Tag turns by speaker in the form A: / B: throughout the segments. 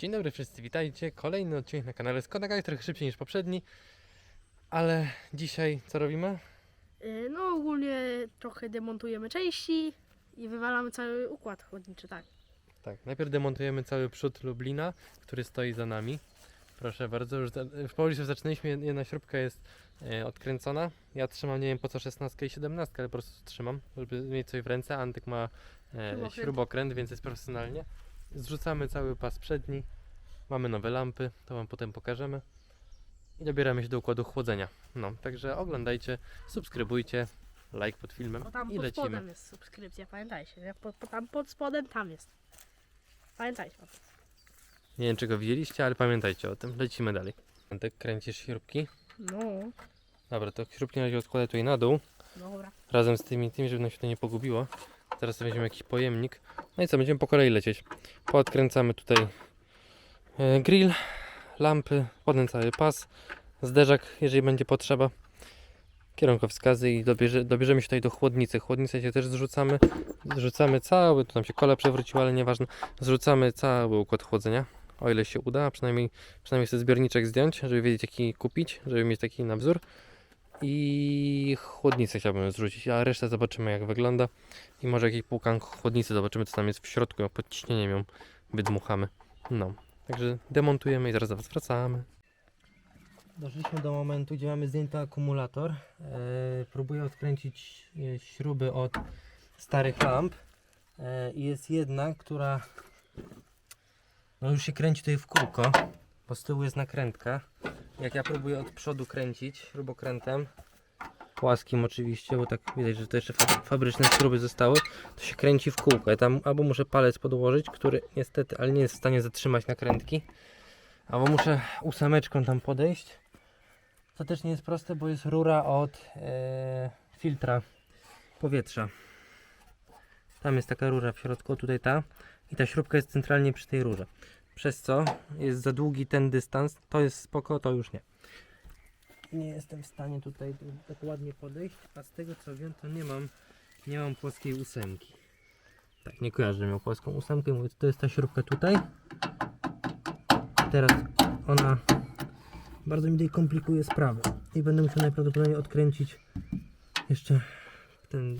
A: Dzień dobry wszyscy, witajcie. Kolejny odcinek na kanale Skoda trochę szybciej niż poprzedni. Ale dzisiaj co robimy?
B: Y, No ogólnie trochę demontujemy części i wywalamy cały układ chłodniczy, tak.
A: Tak, najpierw demontujemy cały przód Lublina, który stoi za nami. Proszę bardzo, już za- w powoli już zaczynaliśmy, jedna śrubka jest e, odkręcona. Ja trzymam, nie wiem po co 16 i 17, ale po prostu trzymam, żeby mieć coś w ręce. Antyk ma e,
B: Śrubokręt.
A: śrubokręt, więc jest profesjonalnie. Zrzucamy cały pas przedni. Mamy nowe lampy, to Wam potem pokażemy. I dobieramy się do układu chłodzenia. No, także oglądajcie, subskrybujcie, like pod filmem
B: Bo tam
A: i
B: pod
A: lecimy.
B: spodem jest subskrypcja, pamiętajcie. Jak pod, tam pod spodem tam jest. Pamiętajcie o tym.
A: Nie wiem, czy go widzieliście, ale pamiętajcie o tym. Lecimy dalej. Antek, kręcisz śrubki.
B: No,
A: Dobra, to śrubki na razie odkładaj tutaj na dół.
B: dobra.
A: Razem z tymi, tymi żeby nam się to nie pogubiło. Teraz sobie weźmiemy jakiś pojemnik. No i co, będziemy po kolei lecieć. Poodkręcamy tutaj e, grill, lampy, potem cały pas, zderzak, jeżeli będzie potrzeba. Kierunkowskazy i dobierze, dobierzemy się tutaj do chłodnicy. Chłodnicę się też zrzucamy. Zrzucamy cały, tu nam się kola przewróciła, ale nieważne. Zrzucamy cały układ chłodzenia. O ile się uda, przynajmniej, przynajmniej sobie zbiorniczek zdjąć, żeby wiedzieć jaki kupić, żeby mieć taki na wzór i chłodnicę chciałbym zrzucić, a resztę zobaczymy jak wygląda i może jakiś półkan chłodnicy zobaczymy co tam jest w środku, pod ciśnieniem ją wydmuchamy. No, także demontujemy i zaraz do wracamy. Doszliśmy do momentu, gdzie mamy zdjęty akumulator. Eee, próbuję odkręcić e, śruby od starych lamp i jest jedna, która no już się kręci tutaj w kółko, bo z tyłu jest nakrętka. Jak ja próbuję od przodu kręcić śrubokrętem, płaskim oczywiście, bo tak widać, że to jeszcze fa- fabryczne śruby zostały, to się kręci w kółko. Ja tam albo muszę palec podłożyć, który niestety, ale nie jest w stanie zatrzymać nakrętki, albo muszę ósemeczką tam podejść. To też nie jest proste, bo jest rura od e, filtra powietrza. Tam jest taka rura w środku, tutaj ta. I ta śrubka jest centralnie przy tej rurze. Przez co jest za długi ten dystans. To jest spoko, to już nie. Nie jestem w stanie tutaj tak ładnie podejść, a z tego co wiem, to nie mam, nie mam płaskiej ósemki. Tak, nie kojarzę, że miał płaską ósemkę. Mówię, to jest ta śrubka tutaj. Teraz ona bardzo mi tutaj komplikuje sprawę. I będę musiał najprawdopodobniej odkręcić jeszcze ten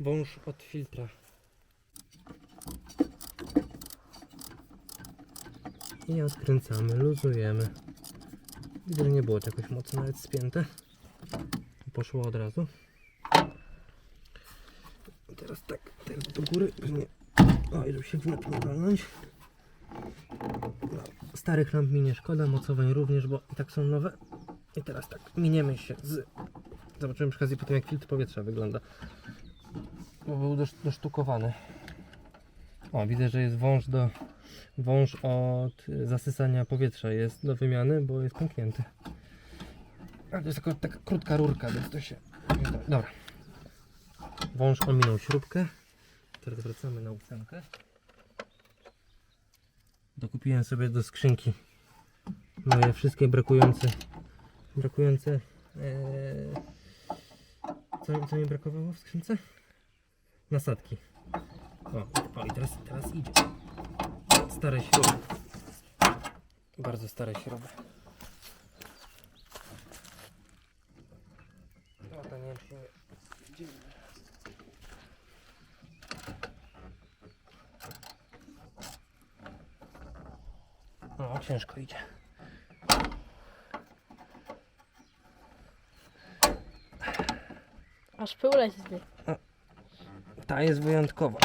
A: wąż od filtra. I odkręcamy, luzujemy. Że nie było to jakoś mocno nawet spięte. Poszło od razu. Teraz tak, teraz do góry. Nie... Oj, żeby się w net nie walnąć. No, starych lamp mi nie szkoda, mocowań również, bo i tak są nowe. I teraz tak, miniemy się z... Zobaczymy przy okazji jak filtr powietrza wygląda. Bo był dosz, dosztukowany. O, widzę, że jest wąż do, wąż od zasysania powietrza jest do wymiany, bo jest pęknięty. Ale to jest taka, taka krótka rurka, więc to się... Dobra. Wąż ominął śrubkę. Teraz wracamy na ósemkę. Dokupiłem sobie do skrzynki moje wszystkie brakujące brakujące ee, co, co mi brakowało w skrzynce? Nasadki. O, o i teraz, teraz idzie. Stare śruby. Bardzo stare śruby. No to nie wiem, czy nie- No, ciężko idzie.
B: Aż pył leci.
A: Ta jest wyjątkowa.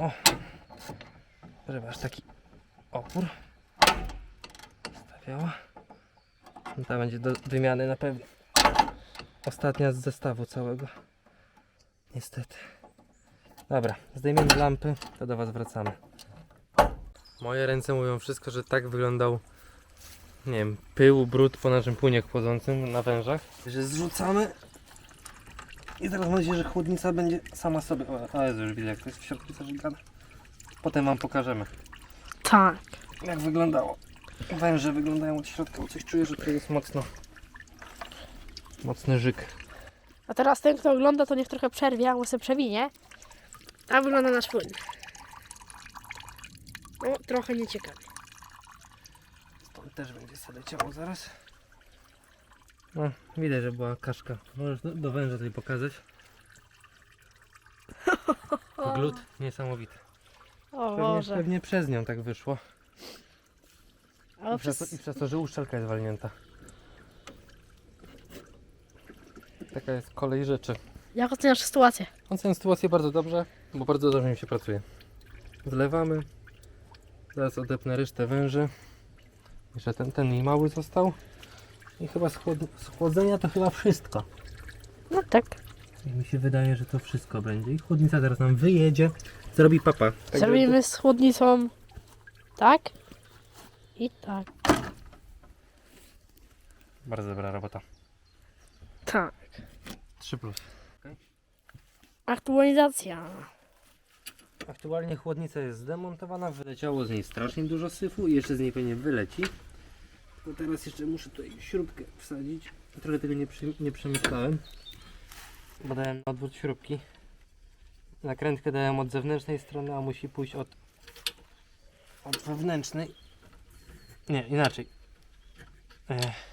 A: O, aż taki opór stawiała. No ta będzie do wymiany na pewno. Ostatnia z zestawu całego. Niestety. Dobra, zdejmiemy lampy, to do Was wracamy. Moje ręce mówią wszystko, że tak wyglądał nie wiem, pył, brud po naszym płynie chłodzącym na wężach. Że zrzucamy i teraz mam nadzieję, że chłodnica będzie sama sobie. O, o Jezu, już widzę, jak to jest w środku zażygane. Potem Wam pokażemy,
B: Tak.
A: jak wyglądało. Węże wyglądają od środka, bo coś czuję, że to jest mocno. Mocny żyk.
B: A teraz ten, kto ogląda, to niech trochę przerwie, bo sobie przewinie. Tak wygląda nasz płyn. No, trochę nieciekawie.
A: Stąd też będzie sobie leciało zaraz. No, widać, że była kaszka. Możesz do, do węża tutaj pokazać. Glut niesamowity.
B: O
A: Pewnie,
B: Boże.
A: pewnie przez nią tak wyszło.
B: Ale
A: I przez, to, I
B: przez...
A: przez to, że uszczelka jest walnięta. Taka jest kolej rzeczy.
B: Jak oceniasz sytuację?
A: Oceniam sytuację bardzo dobrze, bo bardzo dobrze mi się pracuje. Zlewamy. Zaraz odepnę resztę węży. Jeszcze ten, ten mi mały został. I chyba z, chłod z chłodzenia to chyba wszystko.
B: No tak.
A: I mi się wydaje, że to wszystko będzie. I chłodnica teraz nam wyjedzie. Zrobi papa. Także
B: Zrobimy z chłodnicą tak i tak.
A: Bardzo dobra robota.
B: Tak.
A: 3 plus.
B: Aktualizacja.
A: Aktualnie chłodnica jest zdemontowana, wyleciało z niej strasznie dużo syfu i jeszcze z niej pewnie wyleci. Teraz jeszcze muszę tutaj śrubkę wsadzić. Trochę tego nie, przy, nie przemyślałem. Bo na odwrót śrubki. Nakrętkę dałem od zewnętrznej strony, a musi pójść od, od wewnętrznej. Nie, inaczej. Ech.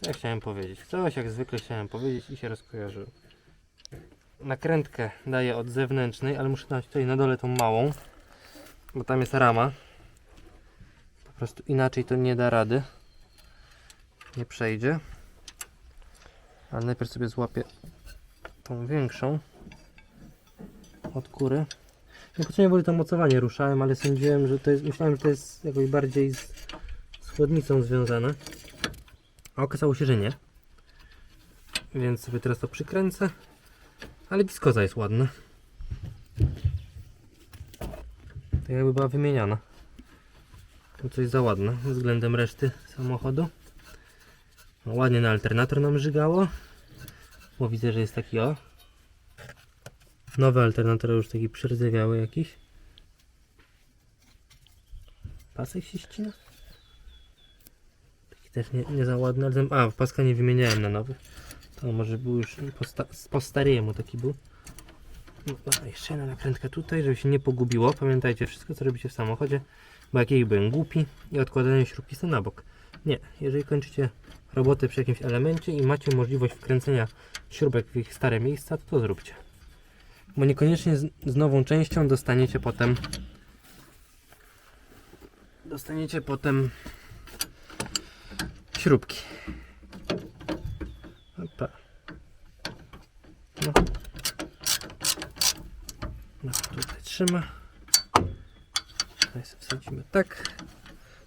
A: Co ja chciałem powiedzieć? Coś jak zwykle chciałem powiedzieć i się rozkojarzyłem nakrętkę daję od zewnętrznej, ale muszę dać tutaj na dole tą małą, bo tam jest rama. Prostu inaczej to nie da rady. Nie przejdzie. Ale najpierw sobie złapię tą większą od kury. Niepotrzebnie woli to mocowanie ruszałem, ale sądziłem, że to jest, myślałem, że to jest jakoś bardziej z, z chłodnicą związane. A okazało się, że nie. Więc sobie teraz to przykręcę. Ale wiskoza jest ładna. To jakby była wymieniana. To coś za ładne względem reszty samochodu. No, ładnie na alternator nam żygało. Bo widzę, że jest taki o. Nowy alternator już taki przerdzewiały jakiś. Pasek się ścina. Taki też nie, nie za ładny, ale a paska nie wymieniałem na nowy. To może był już po, po taki był. No, jeszcze jedna nakrętka tutaj, żeby się nie pogubiło. Pamiętajcie wszystko co robicie w samochodzie, bo jak ja byłem głupi i odkładanie śrubki na bok. Nie, jeżeli kończycie robotę przy jakimś elemencie i macie możliwość wkręcenia śrubek w ich stare miejsca, to to zróbcie. Bo niekoniecznie z, z nową częścią dostaniecie potem dostaniecie potem śrubki. Opa. No. No, tutaj trzyma. Sobie wsadzimy tak.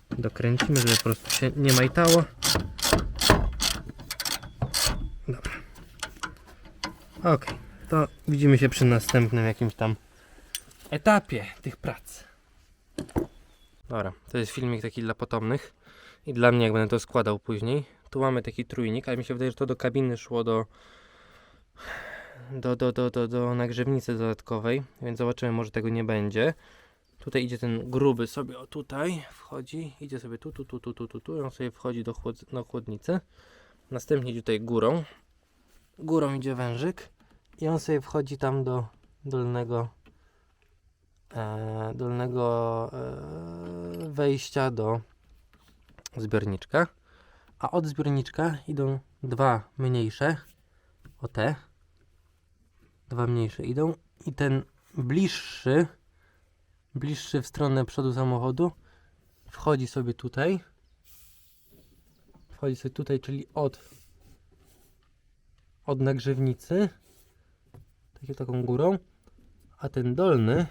A: Dokręcimy, żeby po prostu się nie majtało. Dobra. Ok, to widzimy się przy następnym jakimś tam etapie tych prac. Dobra, to jest filmik taki dla potomnych i dla mnie, jak będę to składał później. Tu mamy taki trójnik, ale mi się wydaje, że to do kabiny szło do do, do, do, do, do nagrzewnicy dodatkowej, więc zobaczymy, może tego nie będzie. Tutaj idzie ten gruby sobie, o tutaj wchodzi, idzie sobie tu, tu, tu, tu, tu, tu, tu, on sobie wchodzi do, chłod do chłodnicy. Następnie idzie tutaj górą, górą idzie wężyk i on sobie wchodzi tam do dolnego e, dolnego e, wejścia do zbiorniczka. A od zbiorniczka idą dwa mniejsze, o te, dwa mniejsze idą i ten bliższy, bliższy w stronę przodu samochodu wchodzi sobie tutaj, wchodzi sobie tutaj, czyli od, od nagrzewnicy, takie taką górą, a ten dolny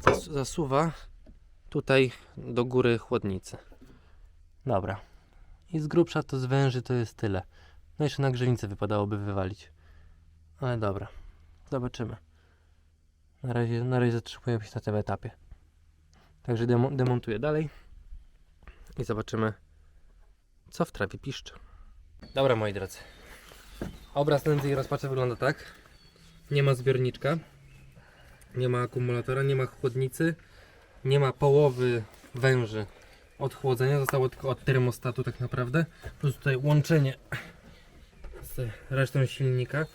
A: zas zasuwa tutaj do góry chłodnicy. Dobra. I z grubsza to z węży to jest tyle. No jeszcze na grzewnicę wypadałoby wywalić. Ale dobra. Zobaczymy. Na razie, na razie zatrzymuję się na tym etapie. Także demo, demontuję dalej. I zobaczymy, co w trawie piszczy. Dobra, moi drodzy. Obraz nędzy i rozpaczy wygląda tak. Nie ma zbiorniczka. Nie ma akumulatora, nie ma chłodnicy. Nie ma połowy węży od chłodzenia, zostało tylko od termostatu tak naprawdę. Plus tutaj łączenie z resztą silnika.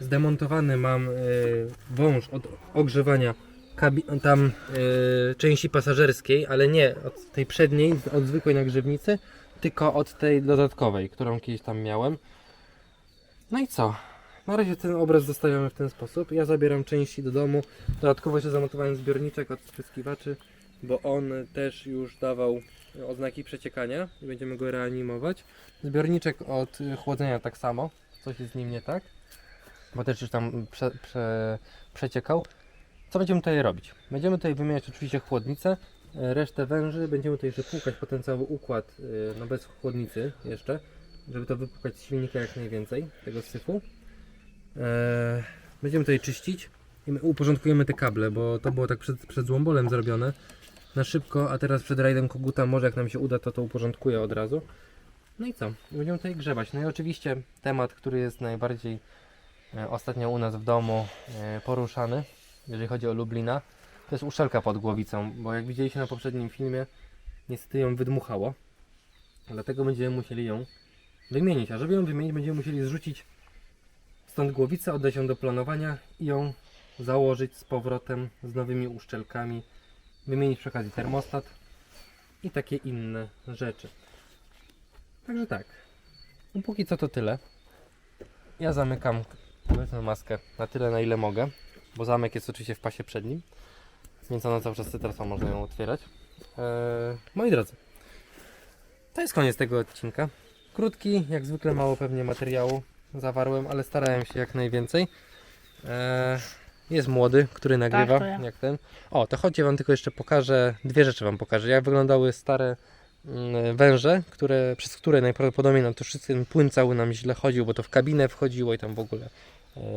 A: Zdemontowany mam y, wąż od ogrzewania tam e, części pasażerskiej, ale nie od tej przedniej, od zwykłej nagrzewnicy, tylko od tej dodatkowej, którą kiedyś tam miałem. No i co? Na razie ten obraz zostawiamy w ten sposób. Ja zabieram części do domu. Dodatkowo jeszcze zamontowałem zbiorniczek od spryskiwaczy, bo on też już dawał oznaki przeciekania i będziemy go reanimować. Zbiorniczek od chłodzenia tak samo. Coś jest z nim nie tak, bo też już tam prze, prze, przeciekał. Co będziemy tutaj robić? Będziemy tutaj wymieniać oczywiście chłodnicę, e, resztę węży, będziemy tutaj jeszcze płukać cały układ, e, no bez chłodnicy jeszcze, żeby to wypłukać z silnika jak najwięcej, tego syfu. E, Będziemy tutaj czyścić i my uporządkujemy te kable, bo to było tak przed, przed złombolem zrobione na szybko, a teraz przed rajdem koguta może jak nam się uda to to uporządkuję od razu. No i co? Będziemy tutaj grzebać. No i oczywiście temat, który jest najbardziej ostatnio u nas w domu e, poruszany, jeżeli chodzi o Lublina, to jest uszelka pod głowicą, bo jak widzieliście na poprzednim filmie, niestety ją wydmuchało. Dlatego będziemy musieli ją wymienić. A żeby ją wymienić, będziemy musieli zrzucić stąd głowicę, oddać ją do planowania i ją założyć z powrotem z nowymi uszczelkami, wymienić przy okazji termostat i takie inne rzeczy. Także tak. No póki co to tyle. Ja zamykam tę maskę na tyle na ile mogę, bo zamek jest oczywiście w pasie przednim, więc ona cały czas cytrasa można ją otwierać. Eee, moi drodzy, to jest koniec tego odcinka. Krótki, jak zwykle mało pewnie materiału zawarłem, ale starałem się jak najwięcej. Eee, jest młody, który nagrywa,
B: to ja.
A: jak ten. O, to chodźcie wam tylko jeszcze pokażę, dwie rzeczy wam pokażę. Jak wyglądały stare mm, węże, które, przez które najprawdopodobniej nam to wszystko ten płyn cały nam źle chodził, bo to w kabinę wchodziło i tam w ogóle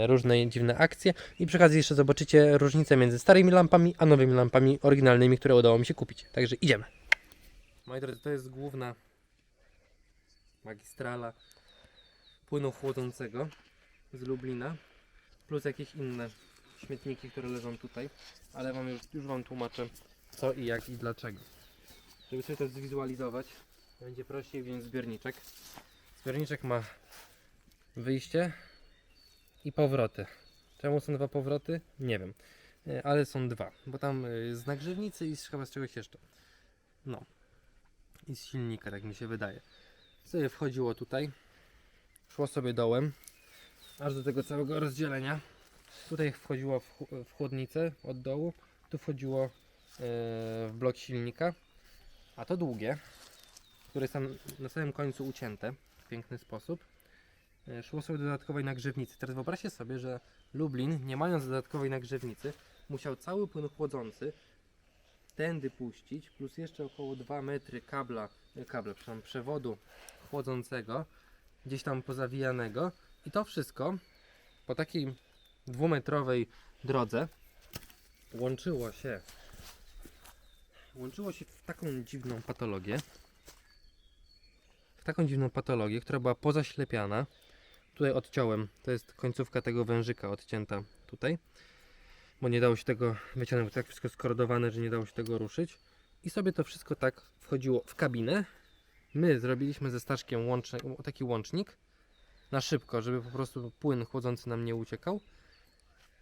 A: różne dziwne akcje. I przy okazji jeszcze zobaczycie różnicę między starymi lampami, a nowymi lampami oryginalnymi, które udało mi się kupić. Także idziemy. Moi drodzy, to jest główna magistrala płynu chłodzącego z Lublina, plus jakieś inne śmietniki, które leżą tutaj, ale wam już, już Wam tłumaczę co i jak i dlaczego. Żeby sobie to zwizualizować, będzie prościej wziąć zbiorniczek. Zbiorniczek ma wyjście i powroty. Czemu są dwa powroty? Nie wiem, E, ale są dwa, bo tam e, z nagrzewnicy i chyba z czegoś jeszcze. No. I z silnika, tak mi się wydaje. Sobie wchodziło tutaj, szło sobie dołem, aż do tego całego rozdzielenia. Tutaj wchodziło w, w chłodnicę od dołu, tu wchodziło e, w blok silnika, a to długie, które tam na samym końcu ucięte w piękny sposób, szło sobie do dodatkowej nagrzewnicy. Teraz wyobraźcie sobie, że Lublin, nie mając dodatkowej nagrzewnicy, musiał cały płyn chłodzący tędy puścić, plus jeszcze około 2 metry kabla, e, kabla, przepraszam, przewodu chłodzącego, gdzieś tam pozawijanego i to wszystko po takiej dwumetrowej drodze łączyło się łączyło się w taką dziwną patologię w taką dziwną patologię, która była pozaślepiana tutaj odciąłem, to jest końcówka tego wężyka odcięta tutaj bo nie dało się tego wyciągnąć, tak wszystko skordowane, że nie dało się tego ruszyć. I sobie to wszystko tak wchodziło w kabinę. My zrobiliśmy ze Staszkiem łączny, taki łącznik na szybko, żeby po prostu płyn chłodzący nam nie uciekał.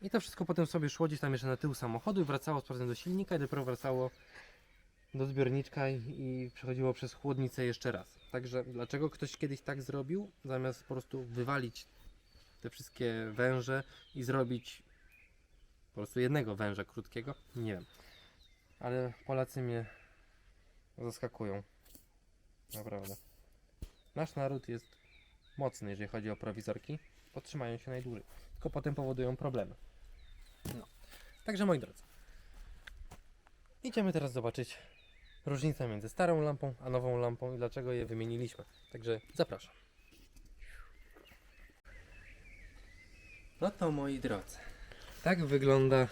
A: I to wszystko potem sobie szło gdzieś tam jeszcze na tył samochodu i wracało z powrotem do silnika i dopiero wracało do zbiorniczka i, przechodziło przez chłodnicę jeszcze raz. Także dlaczego ktoś kiedyś tak zrobił, zamiast po prostu wywalić te wszystkie węże i zrobić po prostu jednego węża krótkiego? Nie wiem. Ale Polacy mnie zaskakują. Naprawdę. Nasz naród jest mocny, jeżeli chodzi o prowizorki. Podtrzymają się najdłużej. Tylko potem powodują problemy. No. Także moi drodzy. Idziemy teraz zobaczyć różnicę między starą lampą a nową lampą i dlaczego je wymieniliśmy. Także zapraszam. No to moi drodzy. Tak wygląda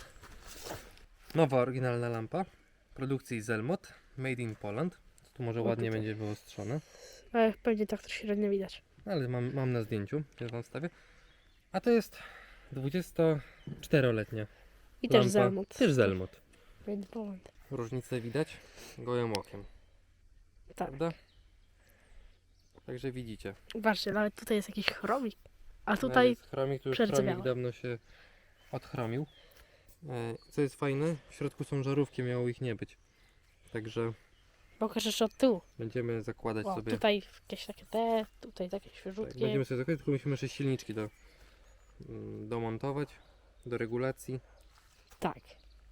A: nowa oryginalna lampa produkcji Zelmot Made in Poland. Tu może ładnie będzie wyostrzone.
B: Ale pewnie tak to średnio widać.
A: Ale mam, mam na zdjęciu, teraz wam wstawię. A to jest 24-letnia
B: I
A: lampa.
B: też Zelmot.
A: Też Zelmot.
B: Made in Poland.
A: Różnicę widać gołym okiem,
B: Tak.
A: prawda? Także widzicie.
B: Zobaczcie, nawet tutaj jest jakiś chromik. A
A: Tutaj jest chromik, tu już dawno się odchromił. E, Co jest fajne, w środku są żarówki, miało ich nie być. Także
B: Pokaż jeszcze od tyłu.
A: będziemy zakładać
B: O,
A: sobie.
B: tutaj jakieś takie te, tutaj takie
A: Tak,
B: świeżutkie.
A: będziemy sobie zakładać, tylko musimy jeszcze silniczki do, mm, domontować, do regulacji.
B: tak.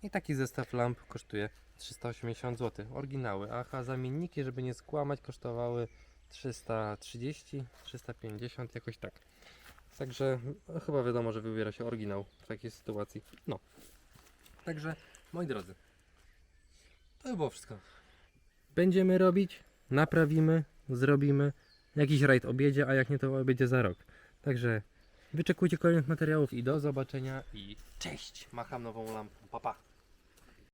A: I taki zestaw lamp kosztuje 380 zł. Oryginały, a zamienniki, żeby nie skłamać, kosztowały 330, 350, jakoś tak. Także no, chyba wiadomo, że wybiera się oryginał w takiej sytuacji. No. Także, moi drodzy, to by było wszystko. Będziemy robić, naprawimy, zrobimy. Jakiś rajd objedzie, a jak nie, to objedzie za rok. Także wyczekujcie kolejnych materiałów i do zobaczenia i cześć! Macham nową lampą. Pa, pa.